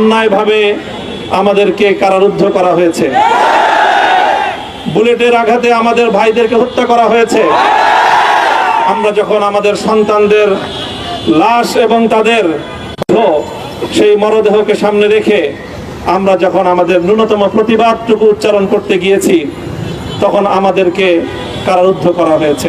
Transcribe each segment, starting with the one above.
অন্যায়ভাবে আমাদেরকে কারারুদ্ধ করা হয়েছে। বুলেটের আঘাতে আমাদের ভাইদেরকে হত্যা করা হয়েছে। আমরা যখন আমাদের সন্তানদের লাশ এবং তাদের সেই মরদেহকে সামনে রেখে আমরা যখন আমাদের ন্যূনতম প্রতিবাদটুকু উচ্চারণ করতে গিয়েছি, তখন আমাদেরকে কারারুদ্ধ করা হয়েছে।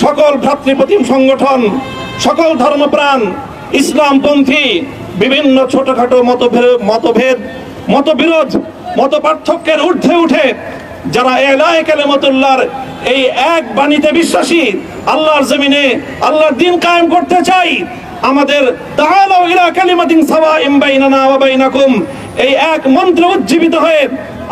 সকল ভ্রাতৃপ্রতিম সংগঠন, সকল ধর্মপ্রাণ, ইসলামপন্থী, বিভিন্ন ছোটখাটো মতভেদ মতভেদ, মতবিরোধ মত পার্থক্যের ঊর্ধ্বে উঠে যারা এলায় কালেমতুল্লাহর এই এক বাণীতে বিশ্বাসী, আল্লাহর জমিনে আল্লাহর দিন কায়েম করতে চাই, আমাদের তাআলাউ ইলা কালিমাতিন সাওয়াইম বাইনানা ওয়া বাইনাকুম, এই এক মন্ত্র উজ্জীবিত হয়ে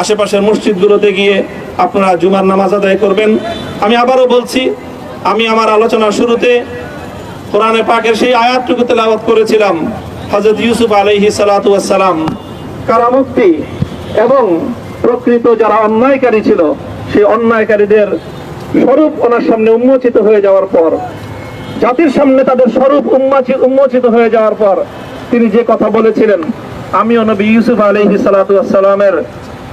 আশেপাশের মসজিদগুলোতে গিয়ে আপনারা জুমার নামাজ আদায় করবেন। আমি আবারও বলছি, আমি আমার আলোচনার শুরুতে কোরআনে পাকের সেই আয়াতটুকু তেলাওয়াত করেছিলাম, হযরত ইউসুফ আলাইহি সালাতু ওয়াসসালাম। কারামুক্তি এবং প্রকৃত যারা অন্যায়কারী ছিল, সেই অন্যায়কারীদের স্বরূপ ওনার সামনে উন্মোচিত হয়ে যাওয়ার পর, জাতির সামনে তাদের স্বরূপ উন্মোচিত হয়ে যাওয়ার পর তিনি যে কথা বলেছিলেন, আমিও নবী ইউসুফ আলাইহি সালাতু ওয়াসসালামের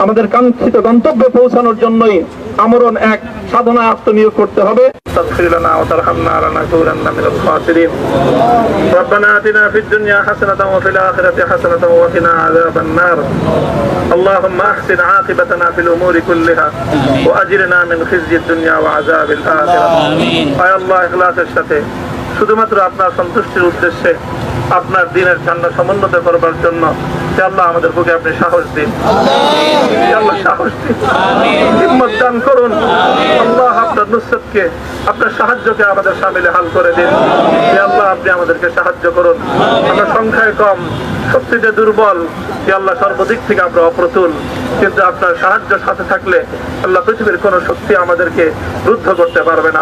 আমাদের কাঙ্ক্ষিত গন্তব্যে পৌঁছানোর জন্যই আমরণ এক সাধনা আত্মনিয়োগ করতে হবে تغفر لنا وترحمنا لنكونن من الخاسرين ربنا آتنا في الدنيا حسنة وفي الآخرة حسنة وقنا عذاب النار اللهم أحسن عاقبتنا في الأمور كلها وأجرنا من خزي الدنيا وعذاب الآخرة آمين আয় আল্লাহ ইখলাসের সাথে শুধুমাত্র আপনার সন্তুষ্টির উদ্দেশ্যে আপনার দিনের ঠান্ডা সমুন্নত করবার জন্য। আল্লাহ আমাদের বুকে আপনি সাহস দিন। আল্লাহ সাহস দিন। হিম্মত দান করুন। আল্লাহ আপনার নুসরতকে আপনার সাহায্যকে আমাদের সামিলে হাল করে দিন। আল্লাহ, আপনি আমাদেরকে সাহায্য করুন। আমরা সংখ্যায় কম, শক্তিতে দুর্বল। আল্লাহ, সর্বদিক থেকে আমরা অপ্রতুল। কিন্তু আপনার সাহায্য সাথে থাকলে আল্লাহ পৃথিবীর কোন শক্তি আমাদেরকে রুদ্ধ করতে পারবে না,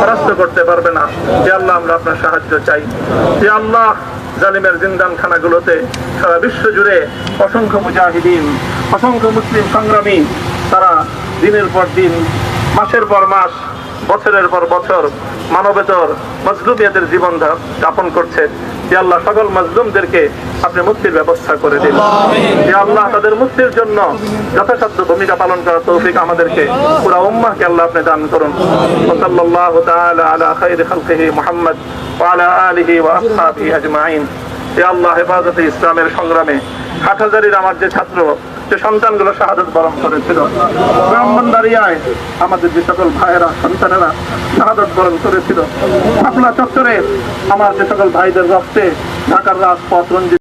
পরাস্ত করতে পারবে না। যে আল্লাহ, আমরা আপনার সাহায্য চাই। যে আল্লাহ, জালিমের জিন্দান খানাগুলোতে সারা বিশ্ব জুড়ে অসংখ্য মুজাহিদিন, অসংখ্য মুসলিম সংগ্রামী, তারা দিনের পর দিন মাসের পর মাস বছরের পর বছর মানবেতর মজলুমিয়াদের জীবন যাপন করছে। যে আল্লাহ সকল মজলুমদেরকে আপনি মুক্তির ব্যবস্থা করে দিন। যে আল্লাহ তাদের মুক্তির জন্য যথাসাধ্য ভূমিকা পালন করার তৌফিক আমাদেরকে পুরা উম্মাহকে আল্লাহ আপনি দান করুন। ওসল্লাল্লাহু তাআলা আলা খাইরি খালকিহি মুহাম্মদ ওয়া আলা আলিহি ওয়া আসহাবিহি আজমাইন। হে আল্লাহ হেফাজতে ইসলামের সংগ্রামে হাটহাজারির আমার যে ছাত্র, যে সন্তানগুলো শাহাদত বরণ করেছিল ব্রাহ্মণবাড়িয়ায় আমাদের যে সকল ভাইয়েরা, সন্তানেরা শাহাদত বরণ করেছিল। আপনার চত্বরে আমার যে সকল ভাইদের রক্তে ঢাকার রাজপথ রঞ্জিত